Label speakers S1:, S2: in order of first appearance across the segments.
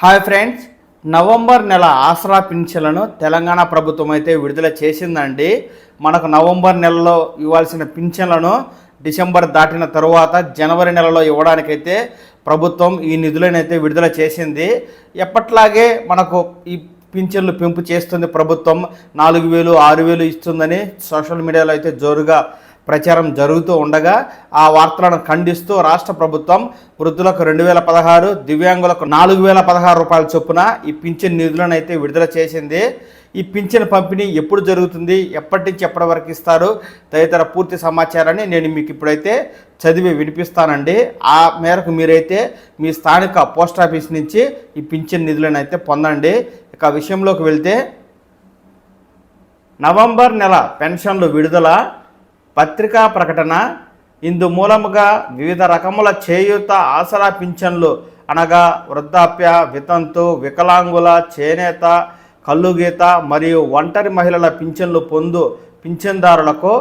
S1: Hi friends November నెల ఆసరా పింఛన్లను తెలంగాణ ప్రభుత్వం అయితే విడుదల చేసిందండి. మనకు నవంబర్ నెలలో ఇవ్వాల్సిన పింఛన్లను డిసెంబర్ దాటిన తరువాత జనవరి నెలలో ఇవ్వడానికైతే ప్రభుత్వం ఈ నిధులను అయితే విడుదల చేసింది. ఎప్పట్లాగే మనకు ఈ పింఛన్లు పెంపు చేస్తుంది ప్రభుత్వం. నాలుగు వేలు ఆరు వేలు ఇస్తుందని సోషల్ మీడియాలో అయితే జోరుగా ప్రచారం జరుగుతూ ఉండగా ఆ వార్తలను ఖండిస్తూ రాష్ట్ర ప్రభుత్వం వృద్ధులకు రెండు వేల పదహారు దివ్యాంగులకు నాలుగు వేల పదహారు రూపాయల చొప్పున ఈ పింఛన్ నిధులను అయితే విడుదల చేసింది. ఈ పింఛన్ పంపిణీ ఎప్పుడు జరుగుతుంది? ఎప్పటి నుంచి ఎప్పటి వరకు ఇస్తారు? తదితర పూర్తి సమాచారాన్ని నేను మీకు ఇప్పుడైతే చదివి వినిపిస్తానండి. ఆ మేరకు మీరైతే మీ స్థానిక పోస్ట్ ఆఫీస్ నుంచి ఈ పింఛన్ నిధులను అయితే పొందండి. ఇక విషయంలోకి వెళ్తే నవంబర్ నెల పెన్షన్లు విడుదల పత్రికా ప్రకటన ఇందు మూలముగా వివిధ రకముల చేయూత ఆసరా పింఛన్లు అనగా వృద్ధాప్య వితంతు వికలాంగుల చేనేత కల్లుగీత మరియు ఒంటరి మహిళల పింఛన్లు పొందు పింఛన్దారులకు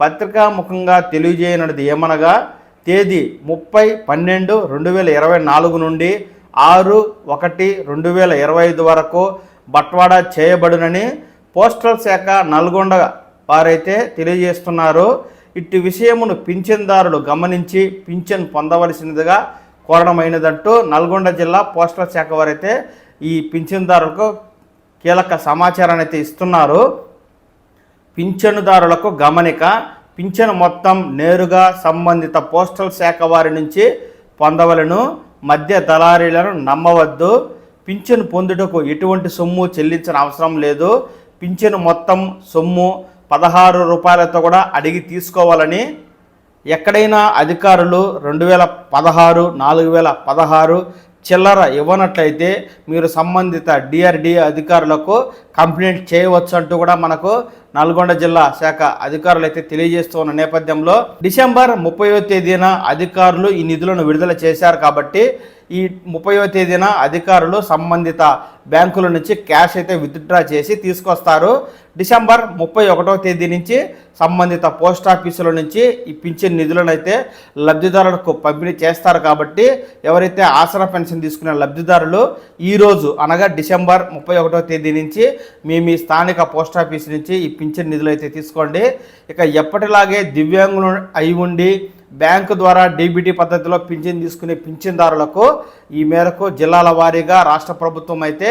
S1: పత్రికాముఖంగా తెలియజేయనది ఏమనగా తేదీ ముప్పై పన్నెండు రెండు వేల ఇరవై నాలుగు నుండి ఆరు ఒకటి రెండు వేల ఇరవై ఐదు వరకు బట్వాడా చేయబడునని పోస్టల్ శాఖ నల్గొండ వారైతే తెలియజేస్తున్నారు ఇట్టి విషయమును పింఛన్దారులు గమనించి పింఛన్ పొందవలసినదిగా కోరడమైనదంటూ నల్గొండ జిల్లా పోస్టల్ శాఖ వారైతే ఈ పింఛన్దారులకు కీలక సమాచారాన్ని అయితే ఇస్తున్నారు. పింఛనుదారులకు గమనిక పింఛను మొత్తం నేరుగా సంబంధిత పోస్టల్ శాఖ వారి నుంచి పొందవలను మధ్య దళారీలను నమ్మవద్దు పింఛను పొందుటకు ఎటువంటి సొమ్ము చెల్లించిన అవసరం లేదు పింఛను మొత్తం సొమ్ము పదహారు రూపాయలతో కూడా అడిగి తీసుకోవాలని ఎక్కడైనా అధికారులు రెండు వేల పదహారు నాలుగు వేల పదహారు చిల్లర ఇవ్వనట్లయితే మీరు సంబంధిత డిఆర్డిఏ అధికారులకు కంప్లైంట్ చేయవచ్చు అంటూ కూడా మనకు నల్గొండ జిల్లా శాఖ అధికారులు అయితే తెలియజేస్తున్న నేపథ్యంలో డిసెంబర్ ముప్పైవ తేదీన అధికారులు ఈ నిధులను విడుదల చేశారు కాబట్టి ఈ ముప్పైవ తేదీన అధికారులు సంబంధిత బ్యాంకుల నుంచి క్యాష్ అయితే విత్డ్రా చేసి తీసుకొస్తారు. డిసెంబర్ ముప్పై ఒకటో తేదీ నుంచి సంబంధిత పోస్ట్ ఆఫీసుల నుంచి ఈ పింఛన్ నిధులను అయితే లబ్ధిదారులకు పంపిణీ చేస్తారు కాబట్టి ఎవరైతే ఆసరా పెన్షన్ తీసుకునే లబ్ధిదారులు ఈరోజు అనగా డిసెంబర్ ముప్పై ఒకటో తేదీ నుంచి మీ మీ స్థానిక పోస్ట్ ఆఫీస్ నుంచి ఈ పింఛన్ నిధులు అయితే తీసుకోండి. ఇక ఎప్పటిలాగే దివ్యాంగులు అయి ఉండి బ్యాంకు ద్వారా డీబీటీ పద్ధతిలో పింఛన్ తీసుకునే పింఛన్దారులకు ఈ మేరకు జిల్లాల వారీగా రాష్ట్ర ప్రభుత్వం అయితే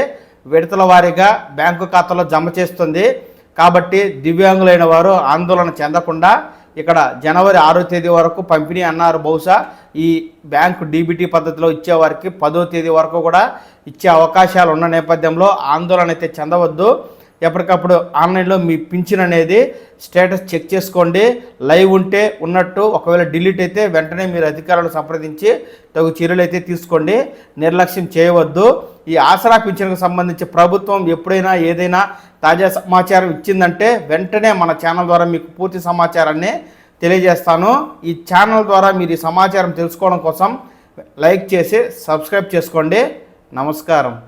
S1: విడతల వారీగా బ్యాంకు ఖాతాలో జమ చేస్తుంది. కాబట్టి దివ్యాంగులైన వారు ఆందోళన చెందకుండా ఇక్కడ జనవరి ఆరో తేదీ వరకు పంపిణీ అన్నారు. బహుశా ఈ బ్యాంకు డీబీటీ పద్ధతిలో ఇచ్చేవారికి పదో తేదీ వరకు కూడా ఇచ్చే అవకాశాలు ఉన్న నేపథ్యంలో ఆందోళన అయితే చెందవద్దు. ఎప్పటికప్పుడు ఆన్లైన్లో మీ పింఛన్ అనేది స్టేటస్ చెక్ చేసుకోండి. లైవ్ ఉంటే ఉన్నట్టు ఒకవేళ డిలీట్ అయితే వెంటనే మీరు అధికారులను సంప్రదించి తగు చర్యలు అయితే తీసుకోండి. నిర్లక్ష్యం చేయవద్దు. ఈ ఆసరా పింఛన్కు సంబంధించి ప్రభుత్వం ఎప్పుడైనా ఏదైనా తాజా సమాచారం ఇచ్చిందంటే వెంటనే మన ఛానల్ ద్వారా మీకు పూర్తి సమాచారాన్ని తెలియజేస్తాను. ఈ ఛానల్ ద్వారా మీరు ఈ సమాచారం తెలుసుకోవడం కోసం లైక్ చేసి సబ్స్క్రైబ్ చేసుకోండి. నమస్కారం.